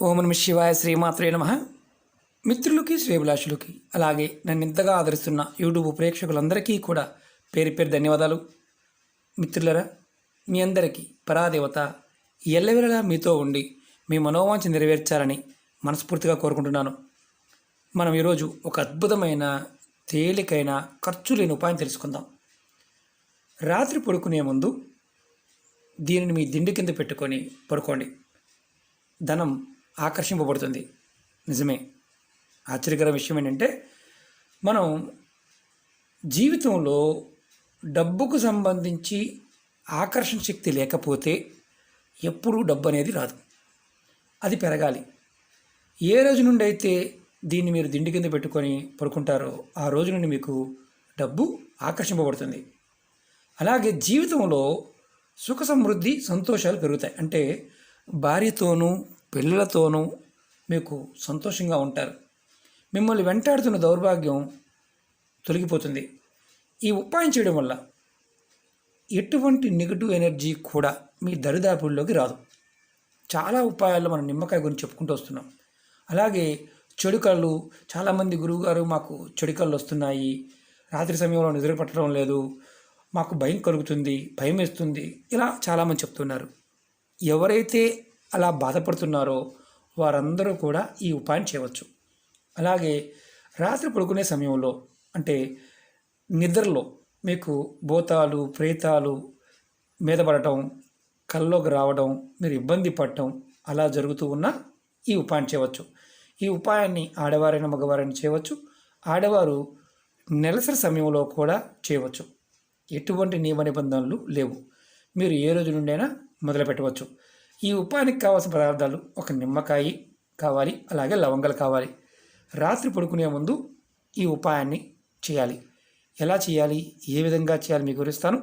ఓం నమ శివాయ శ్రీమాత్రే నమ. మిత్రులకి శ్రేభిలాషులకి అలాగే నన్ను ఇంతగా ఆదరిస్తున్న యూట్యూబ్ ప్రేక్షకులందరికీ కూడా పేరు పేరు ధన్యవాదాలు. మిత్రులరా మీ అందరికీ పరాదేవత ఎల్లవెలలా మీతో ఉండి మీ మనోవాంఛ నెరవేర్చాలని మనస్ఫూర్తిగా కోరుకుంటున్నాను. మనం ఈరోజు ఒక అద్భుతమైన తేలికైన ఖర్చు లేని ఉపాయం తెలుసుకుందాం. రాత్రి పడుకునే ముందు దీనిని మీ దిండు కింద పెట్టుకొని పడుకోండి. ధనం ఆకర్షింపబడుతుంది. నిజమే. ఆశ్చర్యకర విషయం ఏంటంటే మనం జీవితంలో డబ్బుకు సంబంధించి ఆకర్షణ శక్తి లేకపోతే ఎప్పుడూ డబ్బు అనేది రాదు. అది పెరగాలి. ఏ రోజు నుండి అయితే దీన్ని మీరు దిండి కింద పెట్టుకొని పడుకుంటారో ఆ రోజు నుండి మీకు డబ్బు ఆకర్షింపబడుతుంది. అలాగే జీవితంలో సుఖ సమృద్ధి సంతోషాలు పెరుగుతాయి. అంటే భార్యతోనూ పిల్లలతోనూ మీకు సంతోషంగా ఉంటారు. మిమ్మల్ని వెంటాడుతున్న దౌర్భాగ్యం తొలగిపోతుంది. ఈ ఉపాయం చేయడం వల్ల ఎటువంటి నెగిటివ్ ఎనర్జీ కూడా మీ దరిదాపుల్లోకి రాదు. చాలా ఉపాయాల్లో మనం నిమ్మకాయ గురించి చెప్పుకుంటూ వస్తున్నాం. అలాగే చెడు కళ్ళు చాలామంది గురువుగారు మాకు చెడు కళ్ళు వస్తున్నాయి. రాత్రి సమయంలో నిద్ర పట్టడం లేదు. మాకు భయం కలుగుతుంది భయం వేస్తుంది. ఇలా చాలామంది చెప్తున్నారు. ఎవరైతే అలా బాధపడుతున్నారో వారందరూ కూడా ఈ ఉపాయం చేయవచ్చు. అలాగే రాత్రి పడుకునే సమయంలో అంటే నిద్రలో మీకు భూతాలు ప్రేతాలు మీద పడటం కల్లోకి రావడం మీరు ఇబ్బంది పడటం అలా జరుగుతూ ఉన్న ఈ ఉపాయం చేయవచ్చు. ఈ ఉపాయాన్ని ఆడవారైన మగవారైనా చేయవచ్చు. ఆడవారు నెలసరి సమయంలో కూడా చేయవచ్చు. ఎటువంటి నియమ నిబంధనలు లేవు. మీరు ఏ రోజు నుండైనా మొదలు పెట్టవచ్చు ఈ ఉపాయానికి కావాల్సిన పదార్థాలు ఒక నిమ్మకాయ కావాలి అలాగే లవంగాలు కావాలి. రాత్రి పడుకునే ముందు ఈ ఉపాయాన్ని చేయాలి. ఎలా చేయాలి? ఏ విధంగా చేయాలి? మీకు వివరిస్తాను.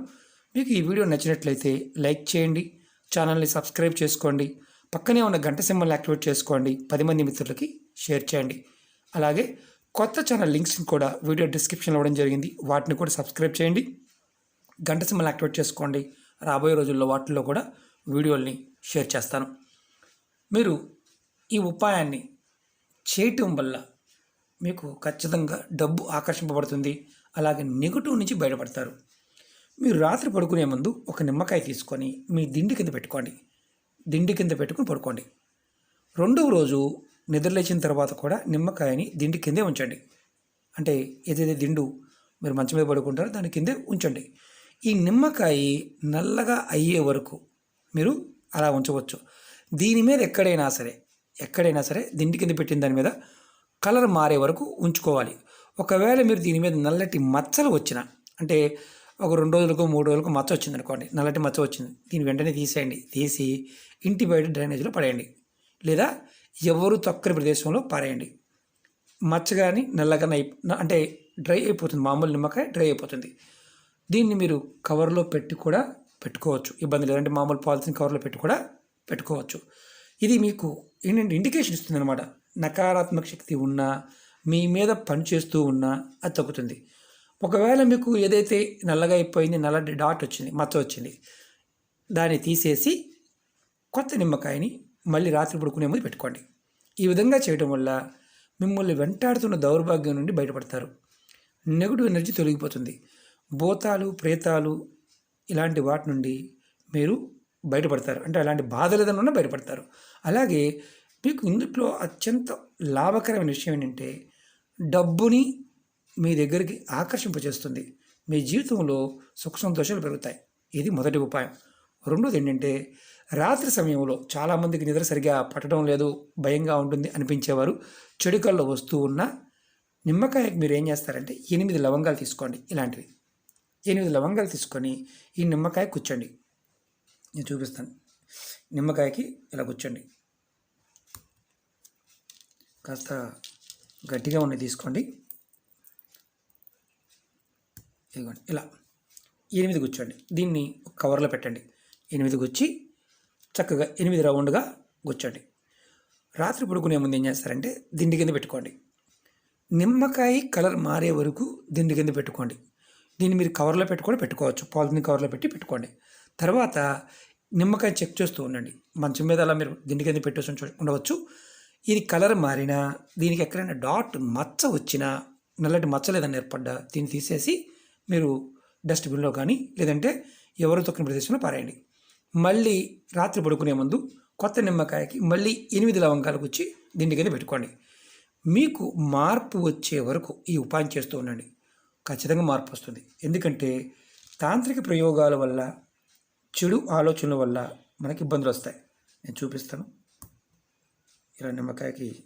మీకు ఈ వీడియో నచ్చినట్లయితే లైక్ చేయండి ఛానల్ని సబ్స్క్రైబ్ చేసుకోండి పక్కనే ఉన్న గంట సింబల్ని యాక్టివేట్ చేసుకోండి పది మంది మిత్రులకి షేర్ చేయండి. అలాగే కొత్త ఛానల్ లింక్స్ని కూడా వీడియో డిస్క్రిప్షన్లో ఇవ్వడం జరిగింది. వాటిని కూడా సబ్స్క్రైబ్ చేయండి గంట సింబల్ యాక్టివేట్ చేసుకోండి. రాబోయే రోజుల్లో వాటిల్లో కూడా వీడియోల్ని షేర్ చేస్తాను. మీరు ఈ ఉపాయాన్ని చేయటం వల్ల మీకు ఖచ్చితంగా డబ్బు ఆకర్షింపబడుతుంది. అలాగే నెగటివ్ నుంచి బయటపడతారు. మీరు రాత్రి పడుకునే ముందు ఒక నిమ్మకాయ తీసుకొని మీ దిండి కింద పెట్టుకోండి. దిండి కింద పెట్టుకుని పడుకోండి. రెండవ రోజు నిద్రలేచిన తర్వాత కూడా నిమ్మకాయని దిండి కిందే ఉంచండి. అంటే ఏదైతే దిండు మీరు మంచం మీద పడుకుంటారో దాని కిందే ఉంచండి. ఈ నిమ్మకాయ నల్లగా అయ్యే వరకు మీరు అలా ఉంచవచ్చు. దీని మీద ఎక్కడైనా సరే ఎక్కడైనా సరే దిండి కింద పెట్టిన దాని మీద కలర్ మారే వరకు ఉంచుకోవాలి. ఒకవేళ మీరు దీని మీద నల్లటి మచ్చలు వచ్చిన అంటే ఒక రెండు రోజులకు మూడు రోజులకు మచ్చ వచ్చింది అనుకోండి నల్లటి మచ్చ వచ్చింది దీన్ని వెంటనే తీసేయండి. తీసి ఇంటి బయట డ్రైనేజీలో పడేయండి. లేదా ఎవరు తొక్కని ప్రదేశంలో పారేయండి. మచ్చ కానీ నల్లగానే అయి అంటే డ్రై అయిపోతుంది. మామూలు నిమ్మకాయ డ్రై అయిపోతుంది. దీన్ని మీరు కవర్లో పెట్టి కూడా పెట్టుకోవచ్చు. ఇబ్బంది లేదంటే మామూలు పాలిథిన్ కవర్లో పెట్టి కూడా పెట్టుకోవచ్చు. ఇది మీకు ఏంటంటే ఇండికేషన్ ఇస్తుంది అనమాట నకారాత్మక శక్తి ఉన్నా మీ మీద పనిచేస్తూ ఉన్నా అది తగ్గుతుంది. ఒకవేళ మీకు ఏదైతే నల్లగా అయిపోయింది నల్ల డాట్ వచ్చింది మచ్చ వచ్చింది దాన్ని తీసేసి కొత్త నిమ్మకాయని మళ్ళీ రాత్రి పడుకునే ముందు పెట్టుకోండి. ఈ విధంగా చేయడం వల్ల మిమ్మల్ని వెంటాడుతున్న దౌర్భాగ్యం నుండి బయటపడతారు. నెగిటివ్ ఎనర్జీ తొలగిపోతుంది. భూతాలు ప్రేతాలు ఇలాంటి వాటి నుండి మీరు బయటపడతారు. అంటే అలాంటి బాధలు ఏదైనా బయటపడతారు. అలాగే మీకు ఇందులో అత్యంత లాభకరమైన విషయం ఏంటంటే డబ్బుని మీ దగ్గరికి ఆకర్షింపచేస్తుంది. మీ జీవితంలో సుఖ సంతోషాలు పెరుగుతాయి. ఇది మొదటి ఉపాయం. రెండోది ఏంటంటే రాత్రి సమయంలో చాలామందికి నిద్ర సరిగా పట్టడం లేదు భయంగా ఉంటుంది అనిపించేవారు. చెడుకల్లో వస్తూ ఉన్న నిమ్మకాయకి మీరు ఏం చేస్తారంటే ఎనిమిది లవంగాలు తీసుకోండి ఇలాంటివి. ఎనిమిది లవంగాలు తీసుకొని ఈ నిమ్మకాయ కూర్చోండి నేను చూపిస్తాను. నిమ్మకాయకి ఇలా కూర్చోండి కాస్త గట్టిగా ఉన్నాయి తీసుకోండి. ఇదిగోండి ఇలా ఎనిమిది గుచ్చండి దీన్ని కవర్లో పెట్టండి. ఎనిమిది గుచ్చి చక్కగా ఎనిమిది రౌండ్గా గుచ్చండి రాత్రి పడుకునే ముందు ఏం చేస్తారంటే దిండి కింద పెట్టుకోండి. నిమ్మకాయ కలర్ మారే వరకు దిండి కింద పెట్టుకోండి. దీన్ని మీరు కవర్లో పెట్టుకొని పెట్టుకోవచ్చు. పాలిథిన్ కవర్లో పెట్టి పెట్టుకోండి. తర్వాత నిమ్మకాయ చెక్ చేస్తూ ఉండండి. మంచం మీద అలా మీరు దిండి కింద పెట్టేసి ఉండవచ్చు. ఇది కలర్ మారినా దీనికి ఎక్కడైనా డాట్ మచ్చ వచ్చినా నల్లటి మచ్చ లేదని ఏర్పడ్డా దీన్ని తీసేసి మీరు డస్ట్బిన్లో కానీ లేదంటే ఎవరు తొక్కిన ప్రదేశంలో పారేయండి. మళ్ళీ రాత్రి పడుకునే ముందు కొత్త నిమ్మకాయకి మళ్ళీ ఎనిమిది లవంగాలు గుచ్చి దిండి కింద పెట్టుకోండి. మీకు మార్పు వచ్చే వరకు ఈ ఉపాయం చేస్తూ ఉండండి. ఖచ్చితంగా మార్పు వస్తుంది. ఎందుకంటే తాంత్రిక ప్రయోగాల వల్ల చెడు ఆలోచనల వల్ల మనకి ఇబ్బందులు వస్తాయి. నేను చూపిస్తాను. ఇలా నిమ్మకాయకి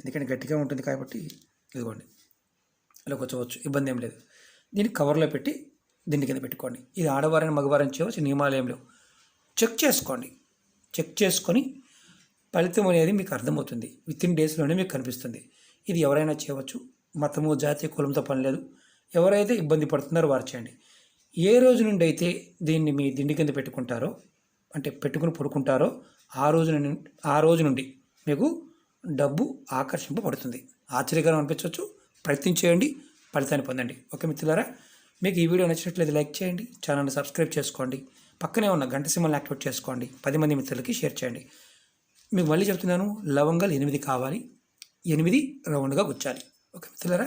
ఎందుకంటే గట్టిగా ఉంటుంది కాబట్టి ఇదిగోండి. ఇలా కూర్చోవచ్చు. ఇబ్బంది ఏం లేదు. దీన్ని కవర్లో పెట్టి దిండి కింద పెట్టుకోండి. ఇది ఆడవారిని మగవారిని చేయవచ్చు. నియమాలు ఏం లేవు. చెక్ చేసుకోండి. చెక్ చేసుకొని ఫలితం అనేది మీకు అర్థమవుతుంది. విత్ ఇన్ డేస్లోనే మీకు కనిపిస్తుంది. ఇది ఎవరైనా చేయవచ్చు. మతము జాతి కులంతో పని లేదు. ఎవరైతే ఇబ్బంది పడుతున్నారో వారు చేయండి. ఏ రోజు నుండి అయితే దీన్ని మీ దిండి కింద పెట్టుకుంటారో అంటే పెట్టుకుని పడుకుంటారో ఆ రోజు నుండి ఆ రోజు నుండి మీకు డబ్బు ఆకర్షింపబడుతుంది. ఆశ్చర్యకరం అనిపించవచ్చు. ప్రయత్నం చేయండి. ఫలితాన్ని పొందండి. ఓకే మిత్రులారా మీకు ఈ వీడియో నచ్చినట్లయితే లైక్ చేయండి. ఛానల్ని సబ్స్క్రైబ్ చేసుకోండి. పక్కనే ఉన్న గంట సింబల్ని యాక్టివేట్ చేసుకోండి. పది మంది మిత్రులకి షేర్ చేయండి. మీకు మళ్ళీ చెప్తున్నాను లవంగాలు ఎనిమిది కావాలి. ఎనిమిది రౌండ్గా గుచ్చాలి. ఓకే మిత్రులారా